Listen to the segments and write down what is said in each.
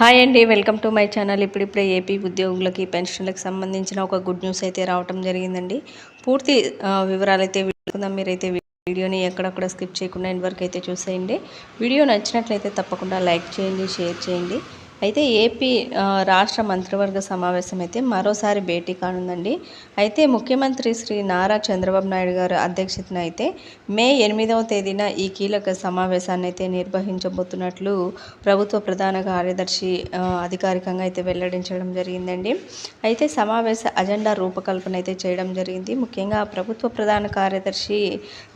Hi అండి welcome to my channel. ఇప్పుడిప్పుడే AP ఉద్యోగులకి పెన్షన్లకు సంబంధించిన ఒక గుడ్ న్యూస్ అయితే రావటం జరిగిందండి. పూర్తి వివరాలైతే వివరాలు అయితే వీడుకుందాం మీరైతే వీడియోని ఎక్కడక్కడ స్కిప్ చేయకుండా ఇంతవరకు అయితే చూసేయండి. వీడియో నచ్చినట్లయితే తప్పకుండా లైక్ చేయండి షేర్ చేయండి. అయితే ఏపీ రాష్ట్ర మంత్రివర్గ సమావేశం అయితే మరోసారి భేటీ కానుందండి. అయితే ముఖ్యమంత్రి శ్రీ నారా చంద్రబాబు నాయుడు గారు అధ్యక్షతన అయితే మే ఎనిమిదవ తేదీన ఈ కీలక సమావేశాన్ని అయితే నిర్వహించబోతున్నట్లు ప్రభుత్వ ప్రధాన కార్యదర్శి అధికారికంగా అయితే వెల్లడించడం జరిగిందండి. అయితే సమావేశ అజెండా రూపకల్పన అయితే చేయడం జరిగింది. ముఖ్యంగా ప్రభుత్వ ప్రధాన కార్యదర్శి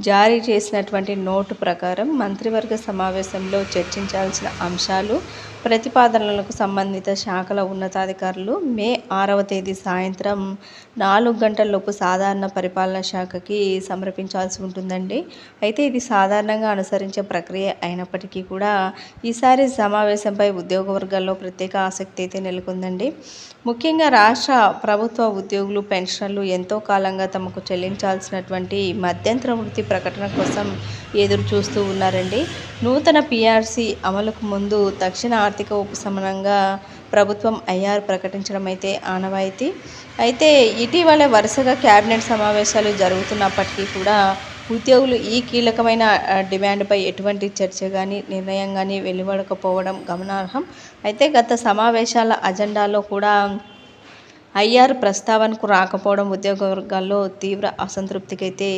జారీ చేసినటువంటి నోటు ప్రకారం మంత్రివర్గ సమావేశంలో చర్చించాల్సిన అంశాలు ప్రతిపాదనలకు సంబంధిత శాఖల ఉన్నతాధికారులు మే ఆరవ తేదీ సాయంత్రం నాలుగు గంటలలోపు సాధారణ పరిపాలన శాఖకి సమర్పించాల్సి ఉంటుందండి. అయితే ఇది సాధారణంగా అనుసరించే ప్రక్రియ అయినప్పటికీ కూడా ఈసారి సమావేశంపై ఉద్యోగ వర్గాల్లో ప్రత్యేక ఆసక్తి అయితే నెలకొందండి. ముఖ్యంగా రాష్ట్ర ప్రభుత్వ ఉద్యోగులు పెన్షన్లు ఎంతో కాలంగా తమకు చెల్లించాల్సినటువంటి మధ్యంతర వృత్తి ప్రకటన కోసం ఎదురు చూస్తూ ఉన్నారండి. నూతన పిఆర్సీ అమలుకు ముందు తక్షణ ఆర్థిక ఉపశమనంగా ప్రభుత్వం ఐఆర్ ప్రకటించడం అయితే ఆనవాయితీ. అయితే ఇటీవల వరుసగా కేబినెట్ సమావేశాలు జరుగుతున్నప్పటికీ కూడా ఉద్యోగులు ఈ కీలకమైన డిమాండ్పై ఎటువంటి చర్చ కానీ నిర్ణయం కానీ వెలువడకపోవడం గమనార్హం. అయితే గత సమావేశాల అజెండాలో కూడా ఐఆర్ ప్రస్తావనకు రాకపోవడం ఉద్యోగ వర్గాల్లో తీవ్ర అసంతృప్తికి అయితే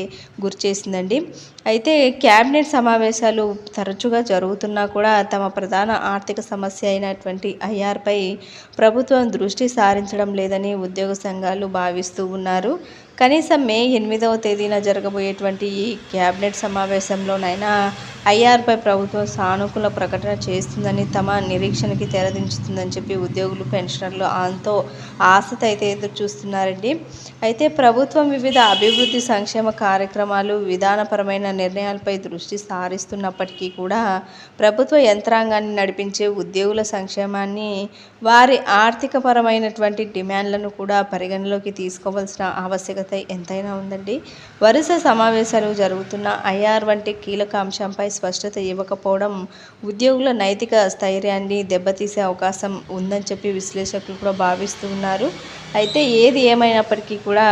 గురిచేసిందండి. అయితే క్యాబినెట్ సమావేశాలు తరచుగా జరుగుతున్నా కూడా తమ ప్రధాన ఆర్థిక సమస్య అయినటువంటి ఐఆర్పై ప్రభుత్వం దృష్టి సారించడం లేదని ఉద్యోగ సంఘాలు భావిస్తూ ఉన్నారు. కనీసం మే ఎనిమిదవ తేదీన జరగబోయేటువంటి ఈ క్యాబినెట్ సమావేశంలోనైనా ఐఆర్పై ప్రభుత్వం సానుకూల ప్రకటన చేస్తుందని తమ నిరీక్షణకి తెరదించుతుందని చెప్పి ఉద్యోగులు పెన్షనర్లు ఎంతో ఆశతో అయితే ఎదురు చూస్తున్నారండి అయితే ప్రభుత్వం వివిధ అభివృద్ధి సంక్షేమ కార్యక్రమాలు విధానపరమైన నిర్ణయాలపై దృష్టి సారిస్తున్నప్పటికీ కూడా ప్రభుత్వ యంత్రాంగాన్ని నడిపించే ఉద్యోగుల సంక్షేమాన్ని వారి ఆర్థికపరమైనటువంటి డిమాండ్లను కూడా పరిగణలోకి తీసుకోవాల్సిన ఆవశ్యకత ఎంతైనా ఉందండి. వరుస సమావేశాలు జరుగుతున్న ఐఆర్ వంటి కీలక అంశంపై స్పష్టత ఇవ్వకపోవడం ఉద్యోగుల నైతిక స్థైర్యాన్ని దెబ్బతీసే అవకాశం ఉందని చెప్పి విశ్లేషకులు కూడా భావిస్తూ ఉన్నారు. అయితే ఏది ఏమైనప్పటికీ కూడా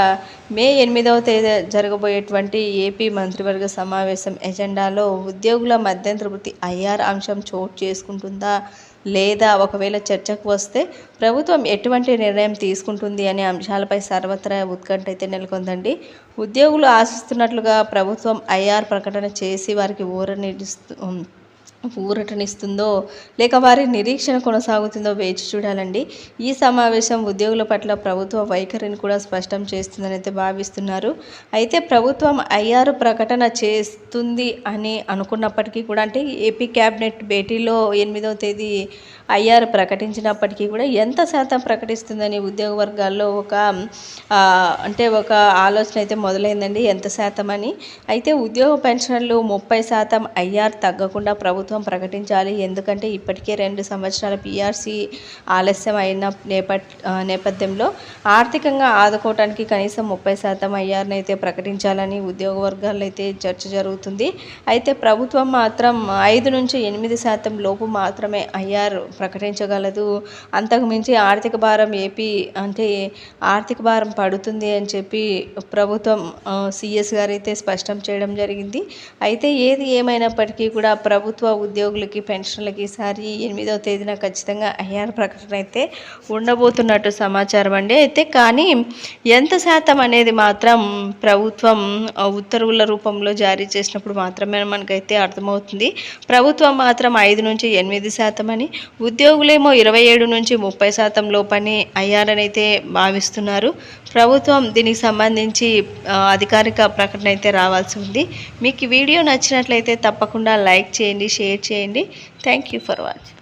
మే ఎనిమిదవ తేదీ జరగబోయేటువంటి ఏపీ మంత్రివర్గ సమావేశం ఎజెండాలో ఉద్యోగుల మధ్యంతర వృత్తి ఐఆర్ అంశం చోటు చేసుకుంటుందా లేదా ఒకవేళ చర్చకు వస్తే ప్రభుత్వం ఎటువంటి నిర్ణయం తీసుకుంటుంది అనే అంశాలపై సర్వత్రా ఉత్కంఠ అయితే నెలకొందండి. ఉద్యోగులు ఆశిస్తున్నట్లుగా ప్రభుత్వం ఐఆర్ ప్రకటన చేసి వారికి ఊరనిస్తూ ఊరటనిస్తుందో లేక వారి నిరీక్షణ కొనసాగుతుందో వేచి చూడాలండి. ఈ సమావేశం ఉద్యోగుల పట్ల ప్రభుత్వ వైఖరిని కూడా స్పష్టం చేస్తుందని అయితే భావిస్తున్నారు. అయితే ప్రభుత్వం ఐఆర్ ప్రకటన చేస్తుంది అని అనుకున్నప్పటికీ కూడా అంటే ఏపీ క్యాబినెట్ భేటీలో ఎనిమిదవ తేదీ ఐఆర్ ప్రకటించినప్పటికీ కూడా ఎంత శాతం ప్రకటిస్తుందని ఉద్యోగ వర్గాల్లో ఒక అంటే ఒక ఆలోచన అయితే మొదలైందండి ఎంత శాతం అని. అయితే ఉద్యోగ పెన్షన్లు ముప్పై శాతం ఐఆర్ తగ్గకుండా ప్రభుత్వం ప్రకటించాలి ఎందుకంటే ఇప్పటికే రెండు సంవత్సరాల పిఆర్సీ ఆలస్యం అయిన నేపథ్ నేపథ్యంలో ఆర్థికంగా ఆదుకోవటానికి కనీసం ముప్పై శాతం ఐఆర్ని అయితే ప్రకటించాలని ఉద్యోగ వర్గాల్లో అయితే చర్చ జరుగుతుంది. అయితే ప్రభుత్వం మాత్రం ఐదు నుంచి ఎనిమిది శాతం లోపు మాత్రమే ఐఆర్ ప్రకటించగలదు. అంతకుమించి ఆర్థిక భారం ఏపీ అంటే ఆర్థిక భారం పడుతుంది అని చెప్పి ప్రభుత్వం సిఎస్ గారు అయితే స్పష్టం చేయడం జరిగింది. అయితే ఏది ఏమైనప్పటికీ కూడా ప్రభుత్వ ఉద్యోగులకి పెన్షన్లకి ఈసారి ఎనిమిదవ తేదీన ఖచ్చితంగా ఐఆర్ ప్రకటన అయితే ఉండబోతున్నట్టు సమాచారం అండి. అయితే కానీ ఎంత శాతం అనేది మాత్రం ప్రభుత్వం ఉత్తర్వుల రూపంలో జారీ చేసినప్పుడు మాత్రమే మనకైతే అర్థమవుతుంది. ప్రభుత్వం మాత్రం ఐదు నుంచి ఎనిమిది శాతం అని ఉద్యోగులేమో ఇరవై ఏడు నుంచి ముప్పై శాతం లోపని అయ్యారనైతే భావిస్తున్నారు. ప్రభుత్వం దీనికి సంబంధించి అధికారిక ప్రకటన అయితే రావాల్సి ఉంది. మీకు వీడియో నచ్చినట్లయితే తప్పకుండా లైక్ చేయండి షేర్ చేయండి. Thank you for watching